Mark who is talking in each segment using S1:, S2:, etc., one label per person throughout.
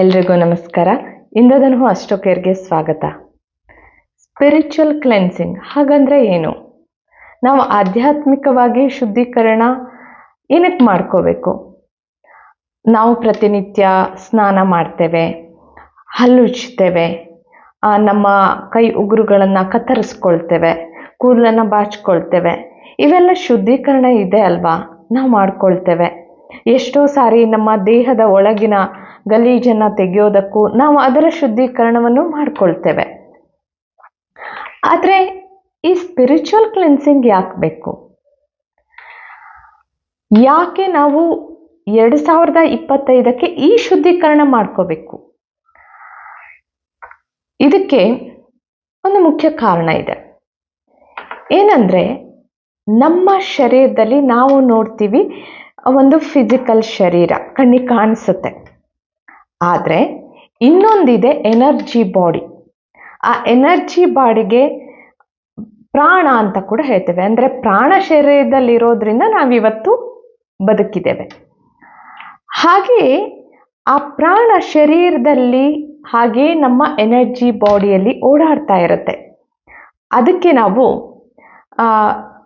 S1: ಎಲ್ರಿಗೂ ನಮಸ್ಕಾರ. ಇಂದ್ರಧನು ಅಷ್ಟೋಕೇರ್ಗೆ ಸ್ವಾಗತ. ಸ್ಪಿರಿಚುವಲ್ ಕ್ಲೆನ್ಸಿಂಗ್ ಹಾಗಂದ್ರೆ ಏನು? ನಾವು ಆಧ್ಯಾತ್ಮಿಕವಾಗಿ ಶುದ್ಧೀಕರಣ ಏನಕ್ಕೆ ಮಾಡ್ಕೋಬೇಕು? ನಾವು ಪ್ರತಿನಿತ್ಯ ಸ್ನಾನ ಮಾಡ್ತೇವೆ ಹಲ್ಲುಜ್ತೇವೆ ನಮ್ಮ ಕೈ ಉಗುರುಗಳನ್ನು ಕತ್ತರಿಸ್ಕೊಳ್ತೇವೆ, ಕೂದಲನ್ನು ಬಾಚ್ಕೊಳ್ತೇವೆ. ಇವೆಲ್ಲ ಶುದ್ಧೀಕರಣ ಇದೆ ಅಲ್ವಾ? ನಾವು ಮಾಡ್ಕೊಳ್ತೇವೆ. ಎಷ್ಟೋ ಸಾರಿ ನಮ್ಮ ದೇಹದ ಒಳಗಿನ ಗಲೀಜನ್ನು ತೆಗೆಯೋದಕ್ಕೂ ನಾವು ಅದರ ಶುದ್ಧೀಕರಣವನ್ನು ಮಾಡಿಕೊಳ್ತೇವೆ. ಆದರೆ ಈ ಸ್ಪಿರಿಚುವಲ್ ಕ್ಲೆನ್ಸಿಂಗ್ ಯಾಕೆ ಬೇಕು? ಯಾಕೆ ನಾವು ಎರಡು ಸಾವಿರದ ಇಪ್ಪತ್ತೈದಕ್ಕೆ ಈ ಶುದ್ಧೀಕರಣ ಮಾಡ್ಕೋಬೇಕು? ಇದಕ್ಕೆ ಒಂದು ಮುಖ್ಯ ಕಾರಣ ಇದೆ. ಏನಂದರೆ ನಮ್ಮ ಶರೀರದಲ್ಲಿ ನಾವು ನೋಡ್ತೀವಿ ಒಂದು ಫಿಸಿಕಲ್ ಶರೀರ ಕಣ್ಣಿಗೆ ಕಾಣಿಸುತ್ತೆ. ಆದರೆ ಇನ್ನೊಂದಿದೆ ಎನರ್ಜಿ ಬಾಡಿ. ಆ ಎನರ್ಜಿ ಬಾಡಿಗೆ ಪ್ರಾಣ ಅಂತ ಕೂಡ ಹೇಳ್ತೇವೆ. ಅಂದರೆ ಪ್ರಾಣ ಶರೀರದಲ್ಲಿರೋದ್ರಿಂದ ನಾವಿವತ್ತು ಬದುಕಿದ್ದೇವೆ. ಹಾಗೆಯೇ ಆ ಪ್ರಾಣ ಶರೀರದಲ್ಲಿ ಹಾಗೆಯೇ ನಮ್ಮ ಎನರ್ಜಿ ಬಾಡಿಯಲ್ಲಿ ಓಡಾಡ್ತಾ ಇರುತ್ತೆ. ಅದಕ್ಕೆ ನಾವು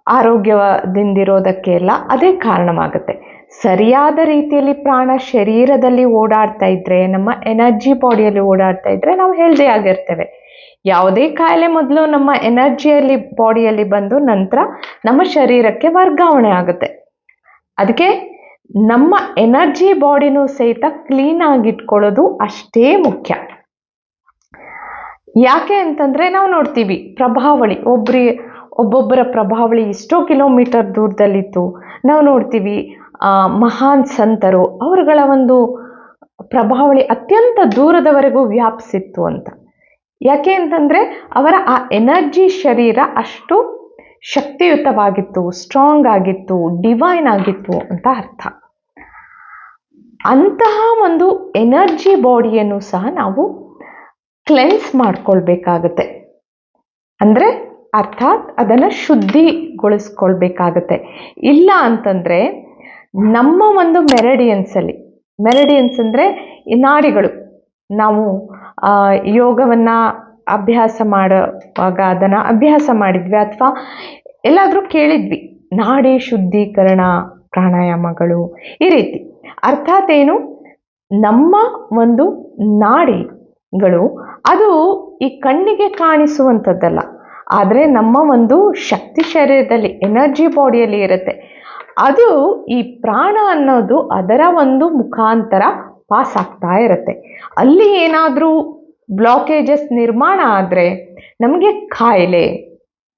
S1: ಆರೋಗ್ಯದಿಂದಿರೋದಕ್ಕೆ ಎಲ್ಲ ಅದೇ ಕಾರಣವಾಗುತ್ತೆ. ಸರಿಯಾದ ರೀತಿಯಲ್ಲಿ ಪ್ರಾಣ ಶರೀರದಲ್ಲಿ ಓಡಾಡ್ತಾ ಇದ್ರೆ, ನಮ್ಮ ಎನರ್ಜಿ ಬಾಡಿಯಲ್ಲಿ ಓಡಾಡ್ತಾ ಇದ್ರೆ ನಾವು ಹೆಲ್ದಿ ಆಗಿರ್ತೇವೆ. ಯಾವುದೇ ಕಾಯಿಲೆ ಮೊದಲು ನಮ್ಮ ಎನರ್ಜಿಯಲ್ಲಿ ಬಾಡಿಯಲ್ಲಿ ಬಂದು ನಂತರ ನಮ್ಮ ಶರೀರಕ್ಕೆ ವರ್ಗಾವಣೆ ಆಗುತ್ತೆ. ಅದಕ್ಕೆ ನಮ್ಮ ಎನರ್ಜಿ ಬಾಡಿನೂ ಸಹಿತ ಕ್ಲೀನ್ ಆಗಿಟ್ಕೊಳ್ಳೋದು ಅಷ್ಟೇ ಮುಖ್ಯ. ಯಾಕೆ ಅಂತಂದ್ರೆ ನಾವು ನೋಡ್ತೀವಿ, ಪ್ರಭಾವಳಿ, ಒಬ್ರಿ, ಒಬ್ಬೊಬ್ಬರ ಪ್ರಭಾವಳಿ ಎಷ್ಟೋ ಕಿಲೋಮೀಟರ್ ದೂರದಲ್ಲಿತ್ತು. ನಾವು ನೋಡ್ತೀವಿ ಮಹಾನ್ ಸಂತರು, ಅವರುಗಳ ಒಂದು ಪ್ರಭಾವಳಿ ಅತ್ಯಂತ ದೂರದವರೆಗೂ ವ್ಯಾಪಿಸಿತ್ತು ಅಂತ. ಯಾಕೆ ಅಂತಂದ್ರೆ, ಅವರ ಆ ಎನರ್ಜಿ ಶರೀರ ಅಷ್ಟು ಶಕ್ತಿಯುತವಾಗಿತ್ತು, ಸ್ಟ್ರಾಂಗ್ ಆಗಿತ್ತು, ಡಿವೈನ್ ಆಗಿತ್ತು ಅಂತ ಅರ್ಥ. ಅಂತಹ ಒಂದು ಎನರ್ಜಿ ಬಾಡಿಯನ್ನು ಸಹ ನಾವು ಕ್ಲೆನ್ಸ್ ಮಾಡ್ಕೊಳ್ಬೇಕಾಗತ್ತೆ. ಅಂದರೆ ಅರ್ಥಾತ್ ಅದನ್ನು ಶುದ್ಧಿಗೊಳಿಸ್ಕೊಳ್ಬೇಕಾಗತ್ತೆ. ಇಲ್ಲ ಅಂತಂದರೆ ನಮ್ಮ ಒಂದು ಮೆರಡಿಯನ್ಸಲ್ಲಿ ಮೆರಡಿಯನ್ಸ್ ಅಂದರೆ ನಾಡಿಗಳು. ನಾವು ಯೋಗವನ್ನು ಅಭ್ಯಾಸ ಮಾಡುವಾಗ ಅದನ್ನು ಅಭ್ಯಾಸ ಮಾಡಿದ್ವಿ ಅಥವಾ ಎಲ್ಲಾದರೂ ಕೇಳಿದ್ವಿ. ನಾಡಿ ಶುದ್ಧೀಕರಣ, ಪ್ರಾಣಾಯಾಮಗಳು ಈ ರೀತಿ. ಅರ್ಥಾತ್ ಏನು? ನಮ್ಮ ಒಂದು ನಾಡಿಗಳು, ಅದು ಈ ಕಣ್ಣಿಗೆ ಕಾಣಿಸುವಂಥದ್ದಲ್ಲ. ಆದರೆ ನಮ್ಮ ಒಂದು ಶಕ್ತಿ ಶರೀರದಲ್ಲಿ ಎನರ್ಜಿ ಬಾಡಿಯಲ್ಲಿ ಇರುತ್ತೆ. ಅದು ಈ ಪ್ರಾಣ ಅನ್ನೋದು ಅದರ ಒಂದು ಮುಖಾಂತರ ಪಾಸ್ ಆಗ್ತಾ ಇರುತ್ತೆ. ಅಲ್ಲಿ ಏನಾದರೂ ಬ್ಲಾಕೇಜಸ್ ನಿರ್ಮಾಣ ಆದರೆ ನಮಗೆ ಕಾಯಿಲೆ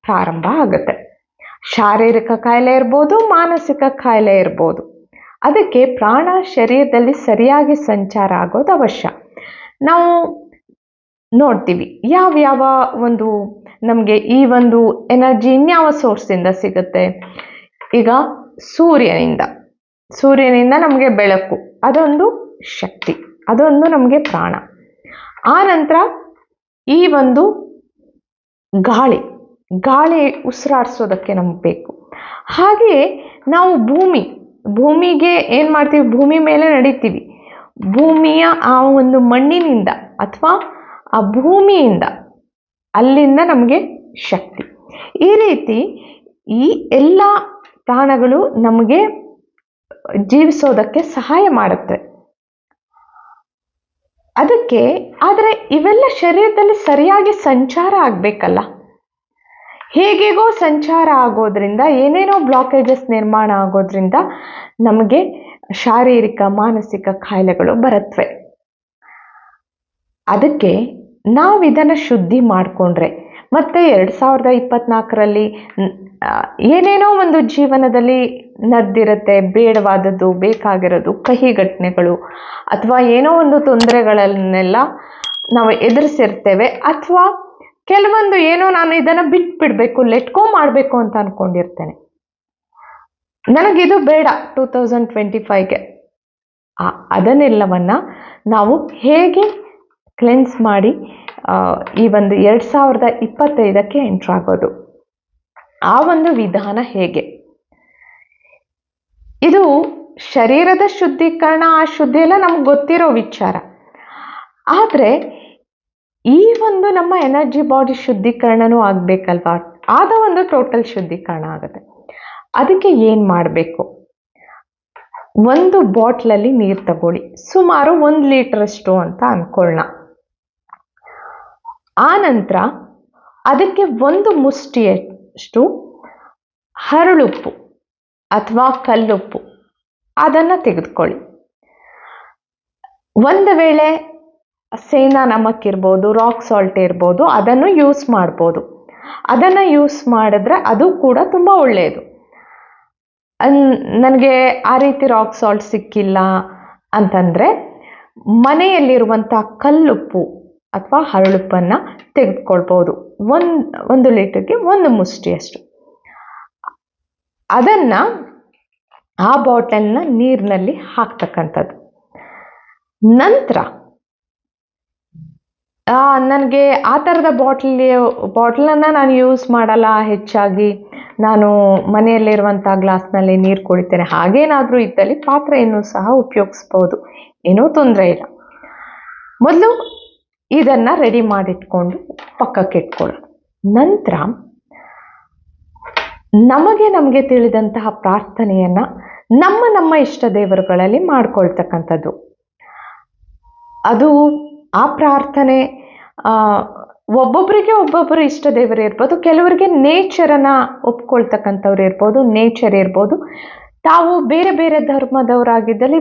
S1: ಪ್ರಾರಂಭ ಆಗುತ್ತೆ. ಶಾರೀರಿಕ ಕಾಯಿಲೆ ಇರ್ಬೋದು, ಮಾನಸಿಕ ಕಾಯಿಲೆ ಇರ್ಬೋದು. ಅದಕ್ಕೆ ಪ್ರಾಣ ಶರೀರದಲ್ಲಿ ಸರಿಯಾಗಿ ಸಂಚಾರ ಆಗೋದು ಅವಶ್ಯ. ನಾವು ನೋಡ್ತೀವಿ, ಯಾವ್ಯಾವ ಒಂದು ನಮಗೆ ಈ ಒಂದು ಎನರ್ಜಿ ಇನ್ಯಾವ ಸೋರ್ಸಿಂದ ಸಿಗುತ್ತೆ? ಈಗ ಸೂರ್ಯನಿಂದ. ಸೂರ್ಯನಿಂದ ನಮಗೆ ಬೆಳಕು. ಅದೊಂದು ಶಕ್ತಿ. ಅದೊಂದು ನಮಗೆ ಪ್ರಾಣ. ಆ ನಂತರ ಈ ಒಂದು ಗಾಳಿ. ಗಾಳಿ ಉಸಿರಾಡಿಸೋದಕ್ಕೆ ನಮ್ಗೆ ಬೇಕು. ಹಾಗೆಯೇ ನಾವು ಭೂಮಿ. ಭೂಮಿಗೆ ಏನು ಮಾಡ್ತೀವಿ? ಭೂಮಿ ಮೇಲೆ ನಡೀತೀವಿ. ಭೂಮಿಯ ಆ ಒಂದು ಮಣ್ಣಿನಿಂದ ಅಥವಾ ಆ ಭೂಮಿಯಿಂದ ಅಲ್ಲಿಂದ ನಮಗೆ ಶಕ್ತಿ. ಈ ರೀತಿ ಈ ಎಲ್ಲ ಪ್ರಾಣಗಳು ನಮಗೆ ಜೀವಿಸೋದಕ್ಕೆ ಸಹಾಯ ಮಾಡುತ್ತೆ. ಅದಕ್ಕೆ, ಆದರೆ ಇವೆಲ್ಲ ಶರೀರದಲ್ಲಿ ಸರಿಯಾಗಿ ಸಂಚಾರ ಆಗಬೇಕಲ್ಲ? ಹೇಗೆಗೋ ಸಂಚಾರ ಆಗೋದ್ರಿಂದ, ಏನೇನೋ ಬ್ಲಾಕೇಜಸ್ ನಿರ್ಮಾಣ ಆಗೋದ್ರಿಂದ ನಮಗೆ ಶಾರೀರಿಕ, ಮಾನಸಿಕ ಕಾಯಿಲೆಗಳು ಬರುತ್ತವೆ ಅದಕ್ಕೆ ನಾವು ಇದನ್ನು ಶುದ್ಧಿ ಮಾಡಿಕೊಂಡ್ರೆ, ಮತ್ತೆ ಎರಡು ಸಾವಿರದ ಇಪ್ಪತ್ನಾಲ್ಕರಲ್ಲಿ ಏನೇನೋ ಒಂದು ಜೀವನದಲ್ಲಿ ನಡೆದಿರುತ್ತೆ, ಬೇಡವಾದದ್ದು, ಬೇಕಾಗಿರೋದು ಕಹಿ ಘಟನೆಗಳು ಅಥವಾ ಏನೋ ಒಂದು ತೊಂದರೆಗಳನ್ನೆಲ್ಲ ನಾವು ಎದುರಿಸಿರ್ತೇವೆ, ಅಥವಾ ಕೆಲವೊಂದು ಏನೋ ನಾನು ಇದನ್ನು ಬಿಟ್ಬಿಡ್ಬೇಕು ಲೆಟ್ಕೋ ಮಾಡಬೇಕು ಅಂತ ಅಂದ್ಕೊಂಡಿರ್ತೇನೆ ನನಗಿದು ಬೇಡ ಟೂ ತೌಸಂಡ್ ಟ್ವೆಂಟಿ ಫೈವ್ಗೆ. ಅದನ್ನೆಲ್ಲವನ್ನು ನಾವು ಹೇಗೆ ಕ್ಲೆನ್ಸ್ ಮಾಡಿ ಈ ಒಂದು ಎರಡು ಸಾವಿರದ ಇಪ್ಪತ್ತೈದಕ್ಕೆ ಎಂಟ್ರ್ ಆಗೋದು. ಆ ಒಂದು ವಿಧಾನ ಹೇಗೆ? ಇದು ಶರೀರದ ಶುದ್ಧೀಕರಣ, ಆ ಶುದ್ಧಿ ಎಲ್ಲ ನಮ್ಗೆ ಗೊತ್ತಿರೋ ವಿಚಾರ. ಆದರೆ ಈ ಒಂದು ನಮ್ಮ ಎನರ್ಜಿ ಬಾಡಿ ಶುದ್ಧೀಕರಣನೂ ಆಗಬೇಕಲ್ವಾ? ಆದ ಒಂದು ಟೋಟಲ್ ಶುದ್ಧೀಕರಣ ಆಗುತ್ತೆ. ಅದಕ್ಕೆ ಏನು ಮಾಡಬೇಕು? ಒಂದು ಬಾಟ್ಲಲ್ಲಿ ನೀರು ತಗೊಳ್ಳಿ. ಸುಮಾರು ಒಂದು ಲೀಟ್ರಷ್ಟು ಅಂತ ಅನ್ಕೊಳ್ಳೋಣ ಆ ನಂತರ ಅದಕ್ಕೆ ಒಂದು ಮುಷ್ಟಿಯಷ್ಟು ಹರಳುಪ್ಪು ಅಥವಾ ಕಲ್ಲುಪ್ಪು. ಅದನ್ನು ತೆಗೆದುಕೊಳ್ಳಿ. ಒಂದು ವೇಳೆ ಸೇನಾ ನಮಕ್ ಇರ್ಬೋದು ರಾಕ್ ಸಾಲ್ಟ್ ಇರ್ಬೋದು, ಅದನ್ನು ಯೂಸ್ ಮಾಡ್ಬೋದು. ಅದನ್ನು ಯೂಸ್ ಮಾಡಿದ್ರೆ ಅದು ಕೂಡ ತುಂಬ ಒಳ್ಳೆಯದು ನನಗೆ ಆ ರೀತಿ ರಾಕ್ ಸಾಲ್ಟ್ ಸಿಕ್ಕಿಲ್ಲ ಅಂತಂದರೆ ಮನೆಯಲ್ಲಿರುವಂಥ ಕಲ್ಲುಪ್ಪು ಅಥವಾ ಹರಳುಪ್ಪನ್ನು ತೆಗೆದುಕೊಳ್ಬೋದು ಒಂದು ಒಂದು ಲೀಟರ್ಗೆ ಒಂದು ಮುಷ್ಟಿಯಷ್ಟು. ಅದನ್ನು ಆ ಬಾಟಲ್ನ ನೀರಿನಲ್ಲಿ ಹಾಕ್ತಕ್ಕಂಥದ್ದು. ನಂತರ ನನಗೆ ಆ ಥರದ ಬಾಟ್ಲಿ ಬಾಟ್ಲನ್ನು ನಾನು ಯೂಸ್ ಮಾಡಲ್ಲ ಹೆಚ್ಚಾಗಿ. ನಾನು ಮನೆಯಲ್ಲಿರುವಂಥ ಗ್ಲಾಸ್ನಲ್ಲಿ ನೀರು ಕುಡಿತೇನೆ. ಹಾಗೇನಾದರೂ ಇದ್ದಲ್ಲಿ ಪಾತ್ರೆಯನ್ನು ಸಹ ಉಪಯೋಗಿಸ್ಬೋದು ಏನೂ ತೊಂದರೆ ಇಲ್ಲ. ಮೊದಲು ಇದನ್ನು ರೆಡಿ ಮಾಡಿಟ್ಕೊಂಡು ಪಕ್ಕಕ್ಕೆ ಇಟ್ಕೊಳ್ಳೋಣ. ನಂತರ ನಮಗೆ ನಮಗೆ ತಿಳಿದಂತಹ ಪ್ರಾರ್ಥನೆಯನ್ನು ನಮ್ಮ ನಮ್ಮ ಇಷ್ಟ ದೇವರುಗಳಲ್ಲಿ ಮಾಡ್ಕೊಳ್ತಕ್ಕಂಥದ್ದು. ಅದು ಆ ಪ್ರಾರ್ಥನೆ ಒಬ್ಬೊಬ್ಬರಿಗೆ ಒಬ್ಬೊಬ್ಬರು ಇಷ್ಟ ದೇವರು ಇರ್ಬೋದು, ಕೆಲವರಿಗೆ ನೇಚರನ್ನು ಒಪ್ಕೊಳ್ತಕ್ಕಂಥವ್ರು ಇರ್ಬೋದು, ನೇಚರ್ ಇರ್ಬೋದು. ತಾವು ಬೇರೆ ಬೇರೆ ಧರ್ಮದವರಾಗಿದ್ದಲ್ಲಿ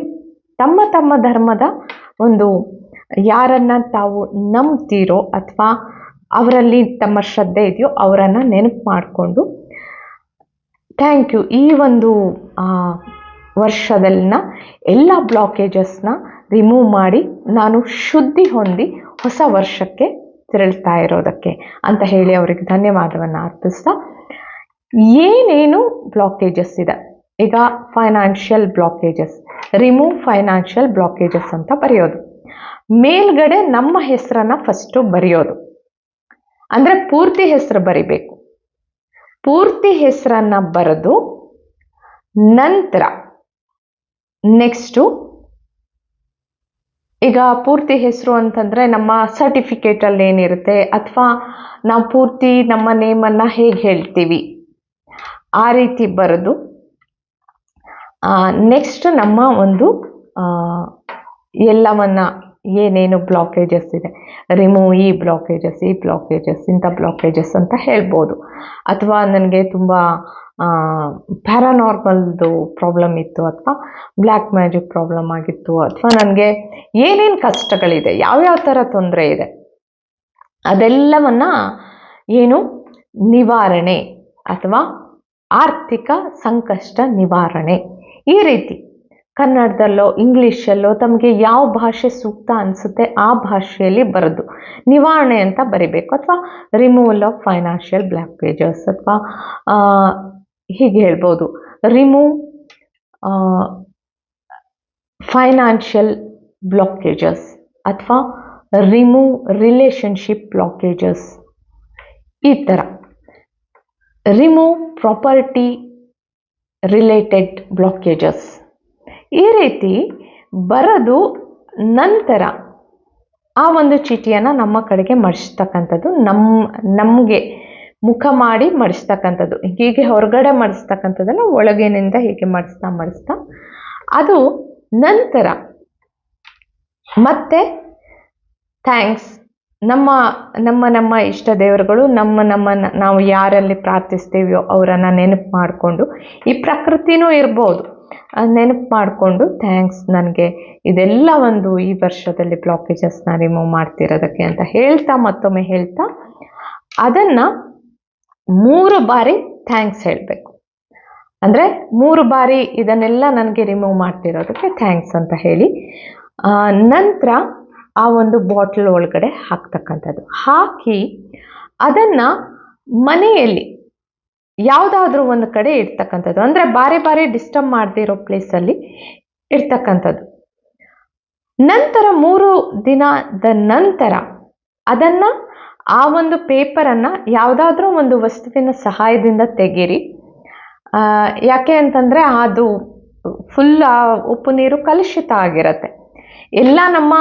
S1: ತಮ್ಮ ತಮ್ಮ ಧರ್ಮದ ಒಂದು ಯಾರನ್ನು ತಾವು ನಂಬ್ತೀರೋ ಅಥವಾ ಅವರಲ್ಲಿ ತಮ್ಮ ಶ್ರದ್ಧೆ ಇದೆಯೋ ಅವರನ್ನು ನೆನಪು ಮಾಡಿಕೊಂಡು ಥ್ಯಾಂಕ್ ಯು ಈ ಒಂದು ವರ್ಷದಲ್ಲಿನ ಎಲ್ಲ ಬ್ಲಾಕೇಜಸ್ನ ರಿಮೂವ್ ಮಾಡಿ ನಾನು ಶುದ್ಧಿ ಹೊಂದಿ ಹೊಸ ವರ್ಷಕ್ಕೆ ತೆರಳ್ತಾ ಇರೋದಕ್ಕೆ ಅಂತ ಹೇಳಿ ಅವರಿಗೆ ಧನ್ಯವಾದವನ್ನು ಅರ್ಪಿಸ್ತಾ, ಏನೇನು ಬ್ಲಾಕೇಜಸ್ ಇದೆ? ಈಗ financial blockages remove financial blockages ಅಂತ ಬರೆಯೋದು. ಮೇಲ್ಗಡೆ ನಮ್ಮ ಹೆಸರನ್ನ ಫಸ್ಟು ಬರೆಯೋದು. ಅಂದರೆ ಪೂರ್ತಿ ಹೆಸರು ಬರಿಬೇಕು. ಪೂರ್ತಿ ಹೆಸರನ್ನ ಬರೆದು ನಂತರ ನೆಕ್ಸ್ಟು ಈಗ ಪೂರ್ತಿ ಹೆಸರು ಅಂತಂದರೆ ನಮ್ಮ ಸರ್ಟಿಫಿಕೇಟಲ್ಲಿ ಏನಿರುತ್ತೆ ಅಥವಾ ನಾವು ಪೂರ್ತಿ ನಮ್ಮ ನೇಮನ್ನು ಹೇಗೆ ಹೇಳ್ತೀವಿ ಆ ರೀತಿ ಬರೆದು ನೆಕ್ಸ್ಟ್ ನಮ್ಮ ಒಂದು ಎಲ್ಲವನ್ನ ಏನೇನು ಬ್ಲಾಕೇಜಸ್ ಇದೆ? ರಿಮೂವ್ ಈ ಬ್ಲಾಕೇಜಸ್ ಈ ಬ್ಲಾಕೇಜಸ್ ಇಂಥ ಬ್ಲಾಕೇಜಸ್ ಅಂತ ಹೇಳ್ಬೋದು. ಅಥವಾ ನನಗೆ ತುಂಬ ಪ್ಯಾರಾನಾರ್ಮಲ್ದು ಪ್ರಾಬ್ಲಮ್ ಇತ್ತು ಅಥವಾ ಬ್ಲ್ಯಾಕ್ ಮ್ಯಾಜಿಕ್ ಪ್ರಾಬ್ಲಮ್ ಆಗಿತ್ತು ಅಥವಾ ನನಗೆ ಏನೇನು ಕಷ್ಟಗಳಿದೆ, ಯಾವ್ಯಾವ ಥರ ತೊಂದರೆ ಇದೆ, ಅದೆಲ್ಲವನ್ನು ಏನು ನಿವಾರಣೆ ಅಥವಾ ಆರ್ಥಿಕ ಸಂಕಷ್ಟ ನಿವಾರಣೆ ಈ ರೀತಿ. ಕನ್ನಡದಲ್ಲೋ, ಇಂಗ್ಲೀಷಲ್ಲೋ ತಮಗೆ ಯಾವ ಭಾಷೆ ಸೂಕ್ತ ಅನಿಸುತ್ತೆ ಆ ಭಾಷೆಯಲ್ಲಿ ಬರೆದು. ನಿವಾರಣೆ ಅಂತ ಬರಿಬೇಕು ಅಥವಾ ರಿಮೂವಲ್ ಆಫ್ ಫೈನಾನ್ಷಿಯಲ್ ಬ್ಲಾಕೇಜಸ್ ಅಥವಾ ಹೀಗೆ ಹೇಳ್ಬೋದು. ರಿಮೂವ್ ಫೈನಾನ್ಷಿಯಲ್ ಬ್ಲಾಕೇಜಸ್ ಅಥವಾ ರಿಮೂವ್ ರಿಲೇಷನ್ಶಿಪ್ ಬ್ಲಾಕೇಜಸ್ ಈ ಥರ ರಿಮೂವ್ ಪ್ರಾಪರ್ಟಿ ರಿಲೇಟೆಡ್ ಬ್ಲಾಕೇಜಸ್ ಈ ರೀತಿ ಬರೆದು ನಂತರ ಆ ಒಂದು ಚೀಟಿಯನ್ನು ನಮ್ಮ ಕಡೆಗೆ ಮಡಿಸ್ತಕ್ಕಂಥದ್ದು ನಮ್ಮ ನಮಗೆ ಮುಖ ಮಾಡಿ ಮಡಿಸ್ತಕ್ಕಂಥದ್ದು ಹೀಗೆ ಹೊರಗಡೆ ಮಡಿಸ್ತಕ್ಕಂಥದ್ದನ್ನು ಒಳಗಿನಿಂದ ಹೀಗೆ ಮಡಿಸ್ತಾ ಮಡಿಸ್ತಾ ಅದು ನಂತರ ಮತ್ತೆ ಥ್ಯಾಂಕ್ಸ್, ನಮ್ಮ ನಮ್ಮ ನಮ್ಮ ಇಷ್ಟ ದೇವರುಗಳು, ನಮ್ಮ ನಮ್ಮ, ನಾವು ಯಾರಲ್ಲಿ ಪ್ರಾರ್ಥಿಸ್ತೀವಿಯೋ ಅವರನ್ನು ನೆನಪು ಮಾಡಿಕೊಂಡು ಈ ಪ್ರಕೃತಿನೂ ಇರ್ಬೋದು. ನೆನಪು ಮಾಡಿಕೊಂಡು ಥ್ಯಾಂಕ್ಸ್ ನನಗೆ ಇದೆಲ್ಲ ಒಂದು ಈ ವರ್ಷದಲ್ಲಿ ಬ್ಲಾಕೇಜಸ್ನ ರಿಮೂವ್ ಮಾಡ್ತಿರೋದಕ್ಕೆ ಅಂತ ಹೇಳ್ತಾ ಮತ್ತೊಮ್ಮೆ ಹೇಳ್ತಾ, ಅದನ್ನು ಮೂರು ಬಾರಿ ಥ್ಯಾಂಕ್ಸ್ ಹೇಳಬೇಕು. ಅಂದರೆ ಮೂರು ಬಾರಿ ಇದನ್ನೆಲ್ಲ ನನಗೆ ರಿಮೂವ್ ಮಾಡ್ತಿರೋದಕ್ಕೆ ಥ್ಯಾಂಕ್ಸ್ ಅಂತ ಹೇಳಿ. ನಂತರ ಆ ಒಂದು ಬಾಟ್ಲ್ ಒಳಗಡೆ ಹಾಕ್ತಕ್ಕಂಥದ್ದು. ಹಾಕಿ ಅದನ್ನು ಮನೆಯಲ್ಲಿ ಯಾವುದಾದ್ರೂ ಒಂದು ಕಡೆ ಇರ್ತಕ್ಕಂಥದ್ದು. ಅಂದರೆ ಬಾರಿ ಬಾರಿ ಡಿಸ್ಟರ್ಬ್ ಮಾಡದಿರೋ ಪ್ಲೇಸಲ್ಲಿ ಇರ್ತಕ್ಕಂಥದ್ದು. ನಂತರ ಮೂರು ದಿನದ ನಂತರ ಅದನ್ನು ಆ ಒಂದು ಪೇಪರನ್ನು ಯಾವುದಾದ್ರೂ ಒಂದು ವಸ್ತುವಿನ ಸಹಾಯದಿಂದ ತೆಗೀರಿ. ಯಾಕೆ ಅಂತಂದರೆ ಅದು ಫುಲ್ ಉಪ್ಪು ನೀರು ಕಲುಷಿತ ಆಗಿರುತ್ತೆ. ಎಲ್ಲ ನಮ್ಮ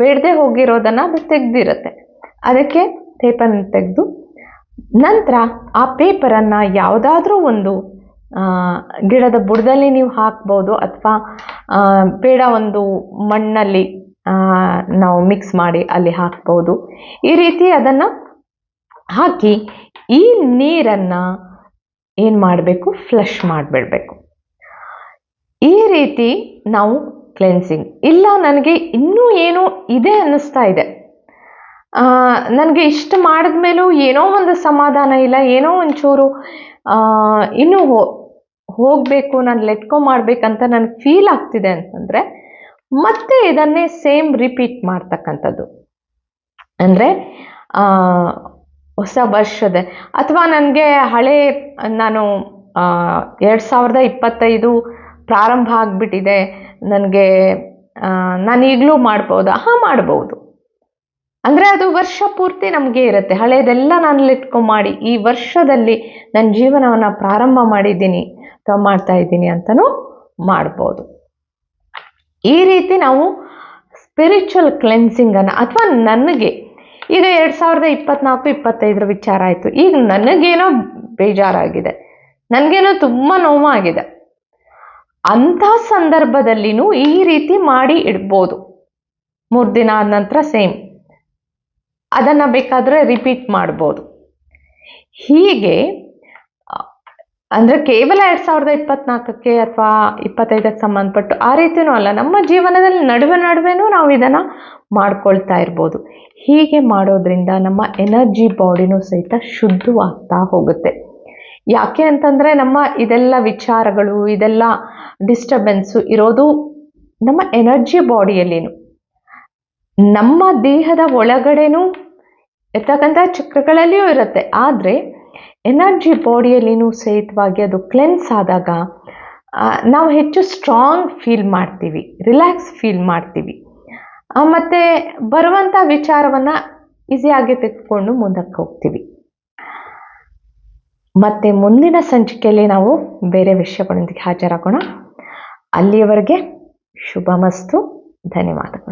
S1: ಬೇಡದೆ ಹೋಗಿರೋದನ್ನು ಅದು ತೆಗೆದಿರುತ್ತೆ. ಅದಕ್ಕೆ ಪೇಪರ್ನ ತೆಗೆದು ನಂತರ ಆ ಪೇಪರನ್ನು ಯಾವುದಾದ್ರೂ ಒಂದು ಗಿಡದ ಬುಡದಲ್ಲಿ ನೀವು ಹಾಕ್ಬೋದು ಅಥವಾ ಬೇಡ ಒಂದು ಮಣ್ಣಲ್ಲಿ ನಾವು ಮಿಕ್ಸ್ ಮಾಡಿ ಅಲ್ಲಿ ಹಾಕ್ಬೋದು. ಈ ರೀತಿ ಅದನ್ನು ಹಾಕಿ ಈ ನೀರನ್ನು ಏನು ಮಾಡಬೇಕು? ಫ್ಲಶ್ ಮಾಡಿಬಿಡ್ಬೇಕು. ಈ ರೀತಿ ನಾವು ಕ್ಲೆನ್ಸಿಂಗ್ ಇಲ್ಲ, ನನಗೆ ಇನ್ನೂ ಏನೋ ಇದೆ ಅನ್ನಿಸ್ತಾ ಇದೆ. ನನಗೆ ಇಷ್ಟು ಮಾಡಿದ್ಮೇಲೂ ಏನೋ ಒಂದು ಸಮಾಧಾನ ಇಲ್ಲ, ಏನೋ ಒಂಚೂರು ಇನ್ನೂ ಹೋಗಬೇಕು, ನಾನು ಲೆಟ್ಕೋ ಮಾಡಬೇಕಂತ ನನಗೆ ಫೀಲ್ ಆಗ್ತಿದೆ ಅಂತಂದರೆ, ಮತ್ತೆ ಇದನ್ನೇ ಸೇಮ್ ರಿಪೀಟ್ ಮಾಡ್ತಕ್ಕಂಥದ್ದು. ಅಂದರೆ ಹೊಸ ವರ್ಷದ, ಅಥವಾ ನನಗೆ ಹಳೆ, ನಾನು ಎರಡು ಸಾವಿರದ ಇಪ್ಪತ್ತೈದು ಪ್ರಾರಂಭ ಆಗಿಬಿಟ್ಟಿದೆ, ನನಗೆ ನಾನು ಈಗಲೂ ಮಾಡ್ಬೋದಾ? ಹಾಂ, ಮಾಡ್ಬೋದು. ಅಂದರೆ ಅದು ವರ್ಷ ಪೂರ್ತಿ ನಮಗೆ ಇರುತ್ತೆ. ಹಳೆಯದೆಲ್ಲ ನಾನು ಲೆಟ್ಕೊ ಮಾಡಿ, ಈ ವರ್ಷದಲ್ಲಿ ನನ್ನ ಜೀವನವನ್ನು ಪ್ರಾರಂಭ ಮಾಡಿದ್ದೀನಿ, ಅಥವಾ ಮಾಡ್ತಾ ಇದ್ದೀನಿ ಅಂತಲೂ ಮಾಡ್ಬೋದು. ಈ ರೀತಿ ನಾವು ಸ್ಪಿರಿಚುವಲ್ ಕ್ಲೆನ್ಸಿಂಗನ್ನು ಅಥವಾ ನನಗೆ, ಈಗ ಎರಡು ಸಾವಿರದ ಇಪ್ಪತ್ನಾಲ್ಕು, ಇಪ್ಪತ್ತೈದರ ವಿಚಾರ ಆಯಿತು. ಈಗ ನನಗೇನೋ ಬೇಜಾರಾಗಿದೆ. ನನಗೇನೋ ತುಂಬ ನೋವಾಗಿದೆ. ಅಂಥ ಸಂದರ್ಭದಲ್ಲಿನೂ ಈ ರೀತಿ ಮಾಡಿ ಇಡ್ಬೋದು. ಮೂರು ದಿನ ಆದ ನಂತರ ಸೇಮ್. ಅದನ್ನು ಬೇಕಾದರೆ ರಿಪೀಟ್ ಮಾಡ್ಬೋದು. ಹೀಗೆ, ಅಂದರೆ ಕೇವಲ ಎರಡು ಸಾವಿರದ ಇಪ್ಪತ್ನಾಲ್ಕಕ್ಕೆ ಅಥವಾ ಇಪ್ಪತ್ತೈದಕ್ಕೆ ಸಂಬಂಧಪಟ್ಟು ಆ ರೀತಿಯೂ ಅಲ್ಲ, ನಮ್ಮ ಜೀವನದಲ್ಲಿ ನಡುವೆ ನಡುವೆನೂ ನಾವು ಇದನ್ನು ಮಾಡ್ಕೊಳ್ತಾ ಇರ್ಬೋದು. ಹೀಗೆ ಮಾಡೋದ್ರಿಂದ ನಮ್ಮ ಎನರ್ಜಿ ಬಾಡಿನೂ ಸಹಿತ ಶುದ್ಧವಾಗ್ತಾ ಹೋಗುತ್ತೆ. ಯಾಕೆ ಅಂತಂದರೆ ನಮ್ಮ ಇದೆಲ್ಲ ವಿಚಾರಗಳು, ಇದೆಲ್ಲ ಡಿಸ್ಟರ್ಬೆನ್ಸು ಇರೋದು ನಮ್ಮ ಎನರ್ಜಿ ಬಾಡಿಯಲ್ಲಿನು ನಮ್ಮ ದೇಹದ ಒಳಗಡೆನೂ ಇರ್ತಕ್ಕಂಥ ಚಕ್ರಗಳಲ್ಲಿಯೂ ಇರುತ್ತೆ. ಆದರೆ ಎನರ್ಜಿ ಬಾಡಿಯಲ್ಲಿನೂ ಸಹಿತವಾಗಿ ಅದು ಕ್ಲೆನ್ಸ್ ಆದಾಗ ನಾವು ಹೆಚ್ಚು ಸ್ಟ್ರಾಂಗ್ ಫೀಲ್ ಮಾಡ್ತೀವಿ ರಿಲ್ಯಾಕ್ಸ್ ಫೀಲ್ ಮಾಡ್ತೀವಿ. ಮತ್ತು ಬರುವಂಥ ವಿಚಾರವನ್ನು ಈಸಿಯಾಗಿ ತೆಗೆದುಕೊಂಡು ಮುಂದಕ್ಕೆ ಹೋಗ್ತೀವಿ. ಮತ್ತೆ ಮುಂದಿನ ಸಂಚಿಕೆಯಲ್ಲಿ ನಾವು ಬೇರೆ ವಿಷಯಗಳೊಂದಿಗೆ ಹಾಜರಾಗೋಣ. ಅಲ್ಲಿಯವರೆಗೆ ಶುಭಮಸ್ತು, ಧನ್ಯವಾದಗಳು.